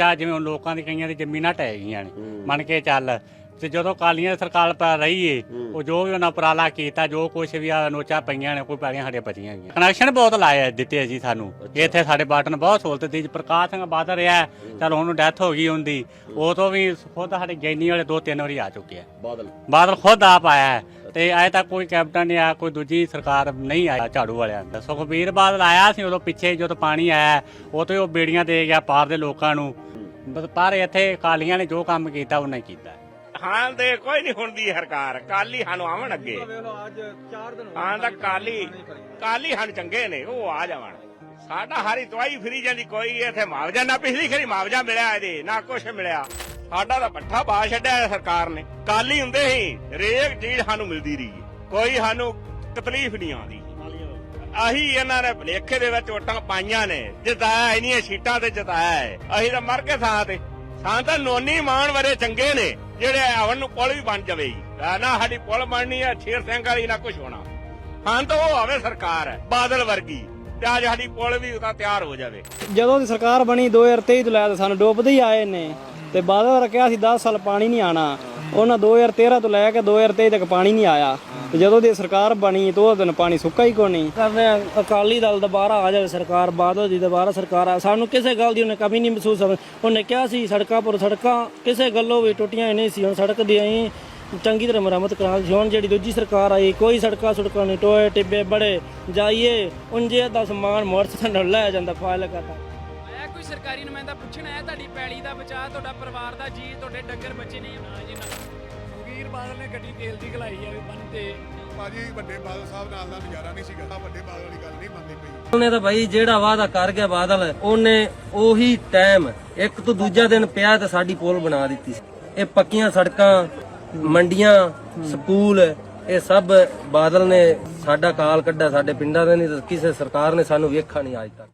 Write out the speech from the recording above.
ਖਰਚਾ ਜਿਵੇਂ ਹੁਣ ਲੋਕਾਂ ਦੀ ਕਈਆਂ ਦੀ ਜ਼ਮੀਨਾਂ ਟਹਿ ਗਈਆਂ ਨੇ। ਮੰਨ ਕੇ ਚੱਲ ਤੇ ਜਦੋਂ ਕਾਲੀਆਂ ਦੀ ਸਰਕਾਰ ਪਾ ਰਹੀ ਏ ਉਹ ਜੋ ਵੀ ਉਹਨਾਂ ਉਪਰਾਲਾ ਕੀਤਾ ਜੋ ਕੁਛ ਵੀ ਆ ਨੋਚਾ ਪਈਆਂ ਨੇ ਕੋਈ ਪੈਲੀਆਂ ਸਾਡੇ ਬਚੀਆਂ ਗਈਆਂ। ਕਨੈਕਸ਼ਨ ਬਹੁਤ ਲਾਏ ਆ, ਦਿੱਤੇ ਆ ਜੀ ਸਾਨੂੰ। ਇੱਥੇ ਸਾਡੇ ਬਾਟਨ ਬਹੁਤ ਸਹੂਲਤ ਜੀ ਪ੍ਰਕਾਸ਼ ਸਿੰਘ ਬਾਦਲ ਰਿਹਾ ਚਲ ਉਹਨੂੰ ਡੈਥ ਹੋ ਗਈ ਹੁੰਦੀ ਉਹ ਤੋਂ ਵੀ ਖੁਦ ਸਾਡੇ ਗੈਨੀ ਵਾਲੇ ਦੋ ਤਿੰਨ ਵਾਰੀ ਆ ਚੁੱਕੇ ਆ। ਬਾਦਲ। ਬਾਦਲ ਖੁਦ ਆਪ ਆਇਆ ਤੇ ਅਜੇ ਤੱਕ ਕੋਈ ਕੈਪਟਨ ਨਹੀਂ ਆਇਆ ਕੋਈ ਦੂਜੀ ਸਰਕਾਰ ਨਹੀਂ ਆਇਆ ਝਾੜੂ ਵਾਲਿਆਂ ਦਾ। ਸੁਖਬੀਰ ਬਾਦਲ ਆਇਆ ਸੀ ਉਦੋਂ ਪਿੱਛੇ ਜਦੋਂ ਪਾਣੀ ਆਇਆ ਉਹ ਤੇ ਉਹ ਬੇੜੀਆਂ ਦੇ ਗਿਆ ਪਾਰ ਦੇ ਲੋਕਾਂ ਨੂੰ। ਪਰ ਇੱਥੇ ਕਾਲੀਆਂ ਨੇ ਜੋ ਕੰਮ ਕੀਤਾ, ਉਹਨੇ ਕੀਤਾ। ਹਾਂ, ਦੇ ਕੋਈ ਨਹੀਂ ਹੁੰਦੀ ਸਰਕਾਰ ਕਾਲੀ ਸਾਨੂੰ ਆਵਣ ਅੱਗੇ। ਹਾਂ, ਤਾਂ ਕਾਲੀ ਕਾਲੀ ਹਨ ਚੰਗੇ ਨੇ, ਉਹ ਆ ਜਾਵਣ। ਸਾਡਾ ਹਾਰੀ ਦਵਾਈ ਫਰੀ ਜਾਂਦੀ, ਕੋਈ ਇੱਥੇ ਮੁਆਵਜ਼ਾ ਨਾ ਪਿਛਲੀ ਖਰੀ ਮੁਆਵਜ਼ਾ ਮਿਲਿਆ ਇਹਦੇ, ਨਾ ਕੁਛ ਮਿਲਿਆ। ਸਾਡਾ ਤਾਂ ਪੱਠਾ ਪਾ ਛੱਡਿਆ ਸਰਕਾਰ ਨੇ। ਕਾਲੀ ਹੁੰਦੇ ਸੀ ਰੇਕ ਚੀਜ਼ ਸਾਨੂੰ ਮਿਲਦੀ ਰਹੀ। ਕੋਈ ਸਾਨੂੰ ਤਕਲੀਫ ਨਹੀਂ ਆਉਂਦੀ। ਆਹੀ ਇਹਨਾਂ ਨੇ ਭਲੇਖੇ ਦੇ ਵਿੱਚ ਵੋਟਾਂ ਪਾਈਆਂ ਨੇ, ਜਿਤਾਇਆ ਇੰਨੀਆਂ ਸੀਟਾਂ ਤੇ ਜਿਤਾਇਆ ਹੈ। ਅਸੀਂ ਤਾਂ ਮਰ ਕੇ ਥਾਂ ਤੇ। ਸਾਂ ਤਾਂ ਨੋਨੀ ਮਾਣ ਵਰੇ ਚੰਗੇ ਨੇ, ਜਿਹੜੇ ਆਵਣ ਨੂੰ ਪੁਲ ਵੀ ਬਣ ਜਾਵੇ। ਨਾ ਸਾਡੀ ਪੁਲ ਬਣਨੀ ਹੈ ਸ਼ੇਰ ਸਿੰਘ ਵਾਲੀ ਨਾ ਕੁਝ ਹੋਣਾ। ਹਾਂ ਤਾਂ ਉਹ ਆਵੇ ਸਰਕਾਰ ਬਾਦਲ ਵਰਗੀ। ਤੇ ਅੱਜ ਸਾਡੀ ਪੁਲ ਵੀ ਤਾਂ ਤਿਆਰ ਹੋ ਜਾਵੇ। ਜਦੋਂ ਦੀ ਸਰਕਾਰ ਬਣੀ 2023 ਤੋਂ ਲੈ ਕੇ ਸਾਨੂੰ ਡੁੱਬਦੇ ਹੀ ਆਏ ਨੇ, ਤੇ ਬਾਦਲ ਕਿਹਾ ਸੀ 10 ਸਾਲ ਪਾਣੀ ਨਹੀਂ ਆਣਾ। ਉਹਨਾਂ 2013 ਤੋਂ ਲੈ ਕੇ 2023 ਤੱਕ ਪਾਣੀ ਨਹੀਂ ਆਇਆ। ਤੇ ਜਦੋਂ ਦੀ ਸਰਕਾਰ ਬਣੀ ਤੋਂ ਉਹ ਦਿਨ ਪਾਣੀ ਸੁੱਕਾ ਹੀ ਕੋਈ ਨਹੀਂ? ਕਰ ਰਹੇ ਆ, ਅਕਾਲੀ ਦਲ ਦੁਬਾਰਾ ਆ ਜਾਵੇ ਸਰਕਾਰ ਬਾਦਲ ਦੀ ਦੁਬਾਰਾ ਸਰਕਾਰ ਆ। ਸਾਨੂੰ ਕਿਸੇ ਗੱਲ ਦੀ ਉਹਨੇ ਕਮੀ ਨਹੀਂ ਮਹਿਸੂਸ ਹੋਵੇ। ਉਹਨੇ ਕਿਹਾ ਸੀ ਸੜਕਾਂ ਪਰ ਸੜਕਾਂ ਕਿਸੇ ਗੱਲੋਂ ਵੀ ਟੁੱਟੀਆਂ ਹੀ ਨਹੀਂ ਸੀ। ਹੁਣ ਸੜਕ ਦੀ ਅਸੀਂ ਚੰਗੀ ਤਰ੍ਹਾਂ ਮੁਰੰਮਤ ਕਰਾ ਲਈ। ਹੁਣ ਜਿਹੜੀ ਦੂਜੀ ਸਰਕਾਰ ਆਈ ਕੋਈ ਸੜਕਾਂ ਸੁੜਕਾਂ ਨਹੀਂ ਟੋਏ ਟਿੱਬੇ ਬੜੇ ਜਾਈਏ ਉਂਝੇ ਦਾ ਸਮਾਨ ਮੋਟਰਸਾਈਕਲ ਲੈ ਜਾਂਦਾ ਫਾਇਲ ਕਰਤਾ ਆਇਆ ਕੋਈ ਸਰਕਾਰੀ ਨੁਮਾਇੰਦਾ ਪੁੱਛਣ? ਆਇਆ ਤੁਹਾਡੀ ਪੈਲੀ ਦਾ ਬਚਾਅ ਤੁਹਾਡਾ ਪਰਿਵਾਰ ਦਾ ਜੀ ਤੁਹਾਡੇ ਡੰਗਰ ਬੱਚੇ ਨੇ। ਨਾ ਜੀ ਨਾ। ਵੀਰ ਬਾਦਲ ਨੇ ਗੱਡੀ ਤੇਲ ਦੀ ਖਲਾਈ ਆ ਵੀ ਬੰਨ ਤੇ। ਭਾਜੀ ਵੱਡੇ ਬਾਦਲ ਸਾਹਿਬ ਨਾਲ ਦਾ ਨਜ਼ਾਰਾ ਨਹੀਂ ਸੀਗਾ। ਵੱਡੇ ਬਾਦਲ ਵਾਲੀ ਗੱਲ ਨਹੀਂ ਮੰਨਦੀ ਪਈ ਉਹਨੇ ਤਾਂ ਭਾਈ ਜਿਹੜਾ ਵਾਅਦਾ ਕਰ ਗਿਆ ਬਾਦਲ ਉਹਨੇ ਉਹੀ ਟਾਈਮ ਇੱਕ ਤੋਂ ਦੂਜਾ ਦਿਨ ਪਿਆ ਤੇ ਸਾਡੀ ਪੋਲ ਬਣਾ ਦਿੱਤੀ ਸੀ। ਇਹ ਪੱਕੀਆਂ ਸੜਕਾਂ ਮੰਡੀਆਂ ਸਕੂਲ ਇਹ ਸਭ ਬਾਦਲ ਨੇ ਸਾਡਾ ਕਾਲ ਕੱਢਿਆ ਸਾਡੇ ਪਿੰਡਾਂ ਦੇ ਨਹੀਂ ਕਿਸੇ ਸਰਕਾਰ ਨੇ ਸਾਨੂੰ ਵੇਖਾ ਨਹੀਂ ਅੱਜ ਤੱਕ।